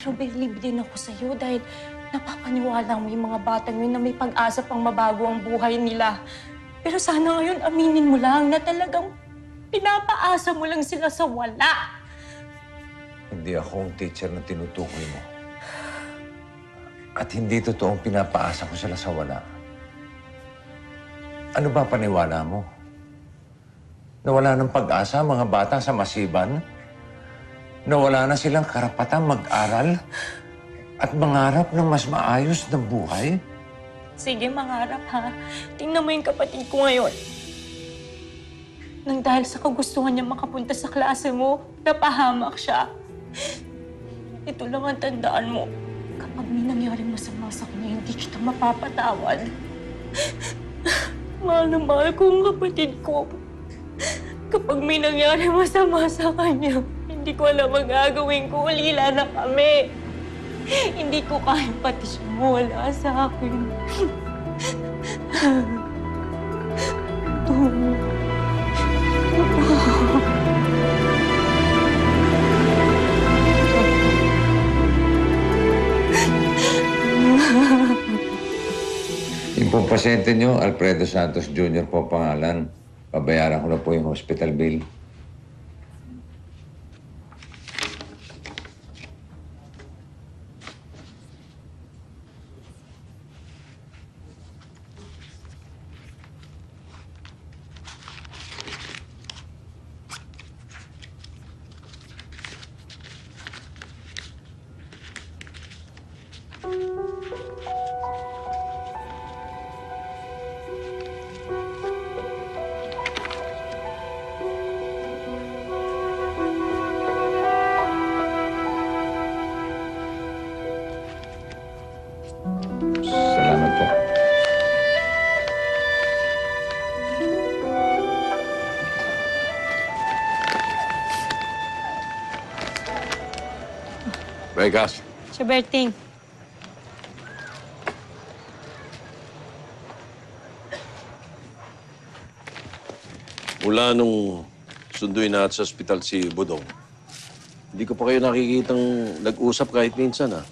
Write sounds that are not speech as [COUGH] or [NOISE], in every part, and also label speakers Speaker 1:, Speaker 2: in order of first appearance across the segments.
Speaker 1: Pero believe din ako sa'yo dahil napapaniwala mo yung mga batang yun na may pag-asa pang mabago ang buhay nila. Pero sana ngayon aminin mo lang na talagang pinapaasa mo lang sila sa wala.
Speaker 2: Hindi ako ang teacher na tinutukoy mo. At hindi totoong pinapaasa ko sila sa wala. Ano ba paniwala mo? Nawala ng pag-asa mga bata sa masiban? Nawala na silang karapatang mag-aral at mangarap ng mas maayos na buhay?
Speaker 1: Sige, mangarap ha. Tingnan mo yung kapatid ko ngayon. Nang dahil sa kagustuhan niya makapunta sa klase mo, napahamak siya. Ito lang ang tandaan mo. Kapag may nangyari masama sa kanya, hindi kita mapapatawad. mahal na mahal ko ang kapatid ko. Kapag may nangyari masama sa kanya, hindi ko alam ang gagawin ko. Ulila na kami. Hindi ko kaya pati siya mawala sa akin.
Speaker 2: Yung pong pasyente nyo, Alfredo Santos Jr. po pangalan. Pabayaran ko na po yung hospital bill.
Speaker 3: Vegas,
Speaker 1: Sir Berting,
Speaker 3: mula nung sunduin natin sa ospital si Budong, hindi ko pa kayo nakikitang nag-usap kahit minsan, ha?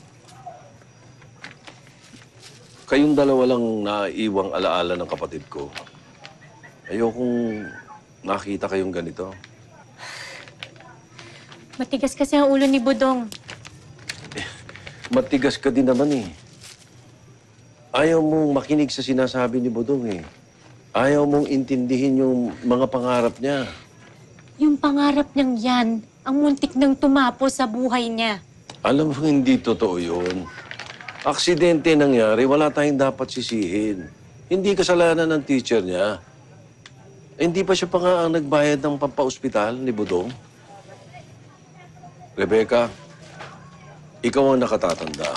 Speaker 3: Kayong dalawa lang naiiwang alaala ng kapatid ko. Ayokong nakita kayong ganito. [SIGHS]
Speaker 1: matigas kasi ang ulo ni Budong.
Speaker 3: Matigas ka din naman, eh. Ayaw mong makinig sa sinasabi ni Budong, eh. Ayaw mong intindihin yung mga pangarap niya.
Speaker 1: Yung pangarap niyang yan, ang muntik nang tumapo sa buhay niya.
Speaker 3: Alam mo, hindi totoo yun. Aksidente nangyari, wala tayong dapat sisihin. Hindi kasalanan ng teacher niya. Eh, hindi pa siya pa nga ang nagbayad ng pampaospital ni Budong. Rebecca, ikaw ang nakatatanda.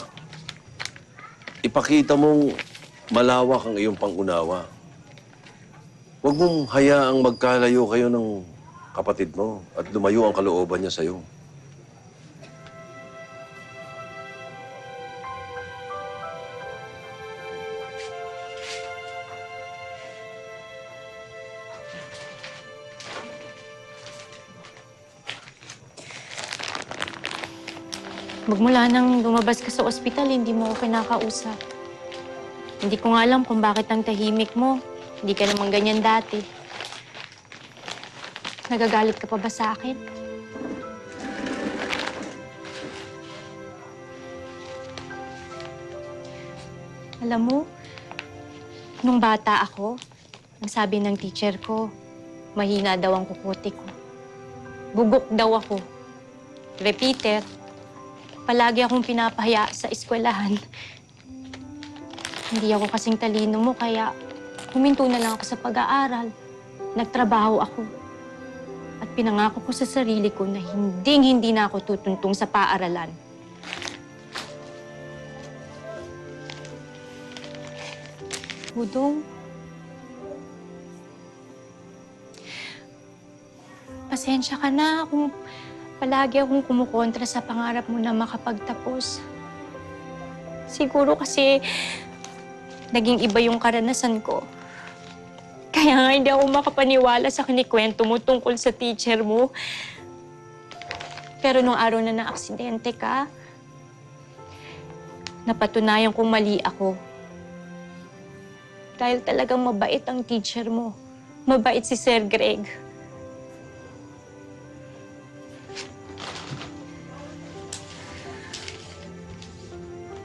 Speaker 3: Ipakita mong malawak ang iyong pangunawa. Huwag mong hayaang magkalayo kayo ng kapatid mo at lumayo ang kalooban niya sa'yo.
Speaker 1: Magmula nang lumabas ka sa ospital, hindi mo ako kinakausap. Hindi ko nga alam kung bakit ang tahimik mo. Hindi ka naman ganyan dati. Nagagalit ka pa ba sa akin? Alam mo, nung bata ako, ang sabi ng teacher ko, mahina daw ang kukote ko. Bugok daw ako. Repeater, palagi akong pinapahaya sa eskwelahan. Hindi ako kasing talino mo, kaya huminto na lang ako sa pag-aaral. Nagtrabaho ako. At pinangako ko sa sarili ko na hinding-hindi na ako tutuntong sa paaralan. Budong. Pasensya ka na kung palagi akong kumukontra sa pangarap mo na makapagtapos. Siguro kasi naging iba yung karanasan ko. Kaya nga hindi ako makapaniwala sa kinikwento mo tungkol sa teacher mo. Pero nung araw na na-aksidente ka, napatunayan kong mali ako. Dahil talagang mabait ang teacher mo. Mabait si Sir Greg.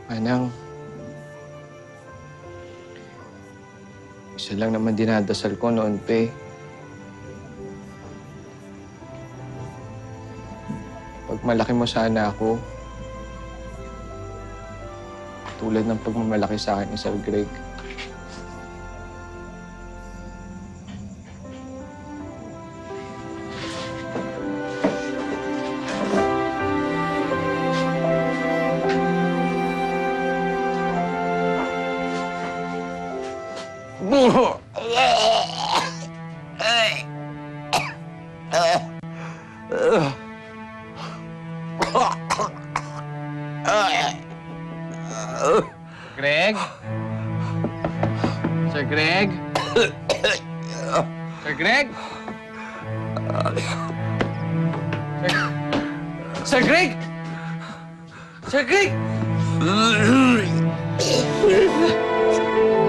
Speaker 4: Manang, isa lang naman dinadasal ko noon, pe. Pag malaki mo sana ako, tulad ng pagmamalaki sa akin ni Sir Greg. Greg? Sir Greg? Sir Greg? Sir, Sir Greg? Sir Greg? [LAUGHS]